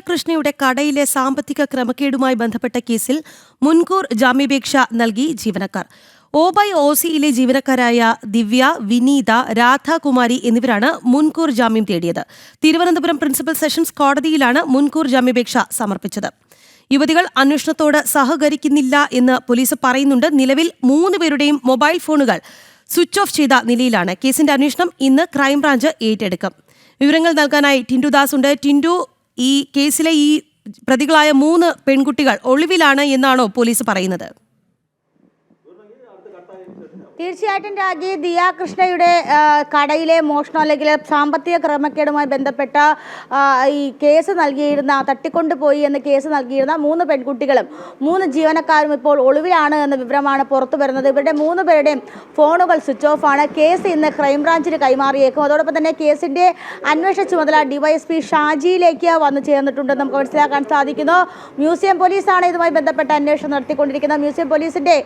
കൃഷ്ണയുടെ കടയിലെ സാമ്പത്തിക ക്രമക്കേടുമായി ബന്ധപ്പെട്ട കേസിൽ മുൻകൂർ ജാമ്യാപേക്ഷ നൽകി ജീവനക്കാർ. ഓബൈ ഓസിയിലെ ജീവനക്കാരായ ദിവ്യ വിനീത രാധാകുമാരി എന്നിവരാണ് മുൻകൂർ ജാമ്യം തേടിയത്. തിരുവനന്തപുരം പ്രിൻസിപ്പൽ സെഷൻസ് കോടതിയിലാണ് മുൻകൂർ ജാമ്യാപേക്ഷ സമർപ്പിച്ചത്. യുവതികൾ അന്വേഷണത്തോട് സഹകരിക്കുന്നില്ല എന്ന് പോലീസ് പറയുന്നുണ്ട്. നിലവിൽ മൂന്ന് പേരുടെയും മൊബൈൽ ഫോണുകൾ സ്വിച്ച് ഓഫ് ചെയ്ത നിലയിലാണ്. കേസിന്റെ അന്വേഷണം ഇന്ന് ക്രൈംബ്രാഞ്ച് ഏറ്റെടുക്കും. വിവരങ്ങൾ നൽകാനായി ടിൻഡു ദാസ് ഉണ്ട് ടിൻഡു ഈ കേസിലെ ഈ പ്രതികളായ മൂന്ന് പെൺകുട്ടികൾ ഒളിവിലാണ് എന്നാണോ പോലീസ് പറയുന്നത്? തീർച്ചയായിട്ടും രാജി. ദിയാ കൃഷ്ണയുടെ കടയിലെ മോഷണം അല്ലെങ്കിൽ സാമ്പത്തിക ക്രമക്കേടുമായി ബന്ധപ്പെട്ട ഈ കേസ് നൽകിയിരുന്ന തട്ടിക്കൊണ്ടുപോയി എന്ന കേസ് നൽകിയിരുന്ന മൂന്ന് പെൺകുട്ടികളും മൂന്ന് ജീവനക്കാരും ഇപ്പോൾ ഒളിവിലാണ് എന്ന വിവരമാണ് പുറത്തു വരുന്നത്. ഇവരുടെ മൂന്ന് പേരുടെയും ഫോണുകൾ സ്വിച്ച് ഓഫ് ആണ്. കേസ് ഇന്ന് ക്രൈംബ്രാഞ്ചിന് കൈമാറിയേക്കും. അതോടൊപ്പം തന്നെ കേസിന്റെ അന്വേഷണ ചുമതല ഡിവൈഎസ്പി ഷാജിയിലേക്ക് വന്നു ചേർന്നിട്ടുണ്ടെന്ന് നമുക്ക് മനസ്സിലാക്കാൻ സാധിക്കുന്നു. മ്യൂസിയം പോലീസാണ് ഇതുമായി ബന്ധപ്പെട്ട അന്വേഷണം നടത്തിക്കൊണ്ടിരിക്കുന്നത്. മ്യൂസിയം പോലീസിന്റെ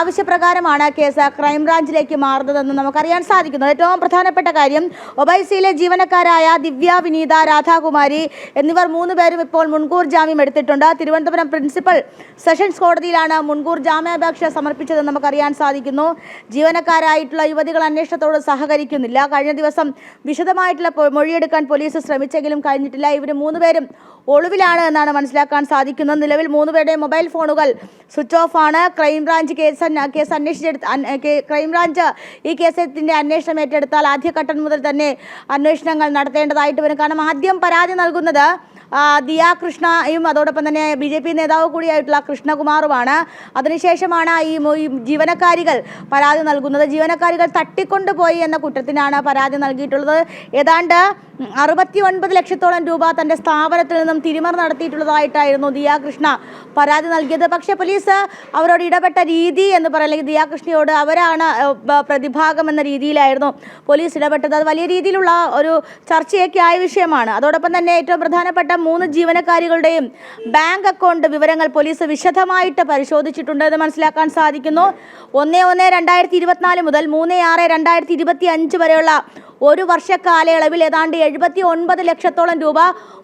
ആവശ്യപ്രകാരമാണ് കേസ് ക്രൈംബ്രാഞ്ചിലേക്ക് മാറുന്നതെന്ന് നമുക്കറിയാൻ സാധിക്കുന്നു. ഏറ്റവും പ്രധാനപ്പെട്ട കാര്യം ഒബൈസിയിലെ ജീവനക്കാരായ ദിവ്യ വിനീത രാധാകുമാരി എന്നിവർ മൂന്ന് പേരും ഇപ്പോൾ മുൻകൂർ ജാമ്യം എടുത്തിട്ടുണ്ട്. തിരുവനന്തപുരം പ്രിൻസിപ്പൽ സെഷൻസ് കോടതിയിലാണ് മുൻകൂർ ജാമ്യാപേക്ഷ സമർപ്പിച്ചതെന്ന് നമുക്കറിയാൻ സാധിക്കുന്നു. ജീവനക്കാരായിട്ടുള്ള യുവതികൾ അന്വേഷണത്തോട് സഹകരിക്കുന്നില്ല. കഴിഞ്ഞ ദിവസം വിശദമായിട്ടുള്ള മൊഴിയെടുക്കാൻ പോലീസ് ശ്രമിച്ചെങ്കിലും കഴിഞ്ഞിട്ടില്ല. ഇവർ മൂന്നുപേരും ഒളിവിലാണ് എന്നാണ് മനസ്സിലാക്കാൻ സാധിക്കുന്നത്. നിലവിൽ മൂന്നുപേരുടെ മൊബൈൽ ഫോണുകൾ സ്വിച്ച് ഓഫ് ആണ്. ക്രൈംബ്രാഞ്ച് കേസ് കേസ് അന്വേഷിച്ചെടുത്ത് ക്രൈംബ്രാഞ്ച് ഈ കേസത്തിന്റെ അന്വേഷണം ഏറ്റെടുത്താൽ ആദ്യഘട്ടം മുതൽ തന്നെ അന്വേഷണങ്ങൾ നടത്തേണ്ടതായിട്ട് വരും. കാരണം ആദ്യം പരാതി നൽകുന്നത് ദിയ കൃഷ്ണയും അതോടൊപ്പം തന്നെ ബി ജെ പി നേതാവ് കൂടിയായിട്ടുള്ള കൃഷ്ണകുമാറുമാണ്. അതിനുശേഷമാണ് ഈ ജീവനക്കാരികൾ പരാതി നൽകുന്നത്. ജീവനക്കാരികൾ തട്ടിക്കൊണ്ടുപോയി എന്ന കുറ്റത്തിനാണ് പരാതി നൽകിയിട്ടുള്ളത്. ഏതാണ്ട് അറുപത്തി ഒൻപത് ലക്ഷത്തോളം രൂപ തന്റെ സ്ഥാപനത്തിൽ നിന്നും തിരിമറി നടത്തിയിട്ടുള്ളതായിട്ടായിരുന്നു ദിയ കൃഷ്ണ പരാതി നൽകിയത്. പക്ഷേ പോലീസ് അവരോട് ഇടപെട്ട രീതി എന്ന് പറയുന്നത് അല്ലെങ്കിൽ ദിയ കൃഷ്ണയോട് അവരാണ് പ്രതിഭാഗം എന്ന രീതിയിലായിരുന്നു പോലീസ് ഇടപെട്ടത്. അത് വലിയ രീതിയിലുള്ള ഒരു ചർച്ചയൊക്കെ ആയ വിഷയമാണ്. അതോടൊപ്പം തന്നെ ഏറ്റവും പ്രധാനപ്പെട്ട മൂന്ന് ജീവനക്കാരികളുടെയും ബാങ്ക് അക്കൗണ്ട് വിവരങ്ങൾ പോലീസ് വിശദമായിട്ട് പരിശോധിച്ചിട്ടുണ്ടെന്ന് മനസ്സിലാക്കാൻ സാധിക്കുന്നു. ഒന്ന് ഒന്ന് രണ്ടായിരത്തി ഇരുപത്തിനാല് മുതൽ മൂന്ന് ആറ് രണ്ടായിരത്തി ഇരുപത്തി അഞ്ച് വരെയുള്ള ഒരു വർഷ കാലയളവിൽ ഏതാണ്ട് എഴുപത്തി ഒൻപത് ലക്ഷത്തോളം രൂപ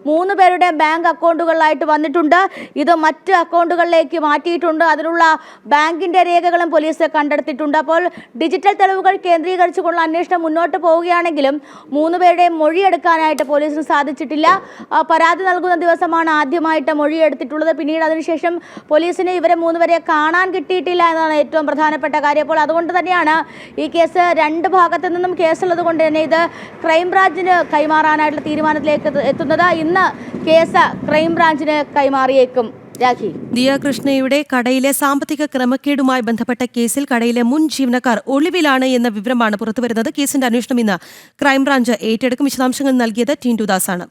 മൂന്ന് പേരുടെ ബാങ്ക് അക്കൗണ്ടുകളിലായിട്ട് വന്നിട്ടുണ്ട്. ഇത് മറ്റ് അക്കൗണ്ടുകളിലേക്ക് മാറ്റിയിട്ടുണ്ട്. അതിനുള്ള ബാങ്കിന്റെ രേഖകളും പോലീസ് കണ്ടെടുത്തിട്ടുണ്ട്. അപ്പോൾ ഡിജിറ്റൽ തെളിവുകൾ കേന്ദ്രീകരിച്ചുകൊണ്ടുള്ള അന്വേഷണം മുന്നോട്ട് പോവുകയാണെങ്കിലും മൂന്ന് പേരുടെയും മൊഴിയെടുക്കാനായിട്ട് പോലീസിന് സാധിച്ചിട്ടില്ല. പരാതി നൽകുന്ന ദിവസമാണ് ആദ്യമായിട്ട് മൊഴിയെടുത്തിട്ടുള്ളത്. പിന്നീട് അതിനുശേഷം പോലീസിന് ഇവരെ മൂന്നുപേരെ കാണാൻ കിട്ടിയിട്ടില്ല എന്നതാണ് ഏറ്റവും പ്രധാനപ്പെട്ട കാര്യം. അപ്പോൾ അതുകൊണ്ട് തന്നെയാണ് ഈ കേസ് രണ്ട് ഭാഗത്തു നിന്നും കേസുള്ളത് കൊണ്ട് തന്നെ ഇത് ക്രൈംബ്രാഞ്ചിന് കൈമാറാനായിട്ടുള്ള തീരുമാനത്തിലേക്ക് എത്തുന്നത് ഇന്ന് കേസ് ക്രൈംബ്രാഞ്ചിന് കൈമാറിയേക്കും. രാഖി. ദിയ കൃഷ്ണയുടെ കടയിലെ സാമ്പത്തിക ക്രമക്കേടുമായി ബന്ധപ്പെട്ട കേസിൽ കടയിലെ മുൻ ജീവനക്കാർ ഒളിവിലാണ് എന്ന വിവരമാണ് പുറത്തുവരുന്നത്. കേസിന്റെ അന്വേഷണം ഇന്ന് ക്രൈംബ്രാഞ്ച് ഏറ്റെടുക്കും. വിശദാംശങ്ങൾ നൽകിയത് ദാസാണ്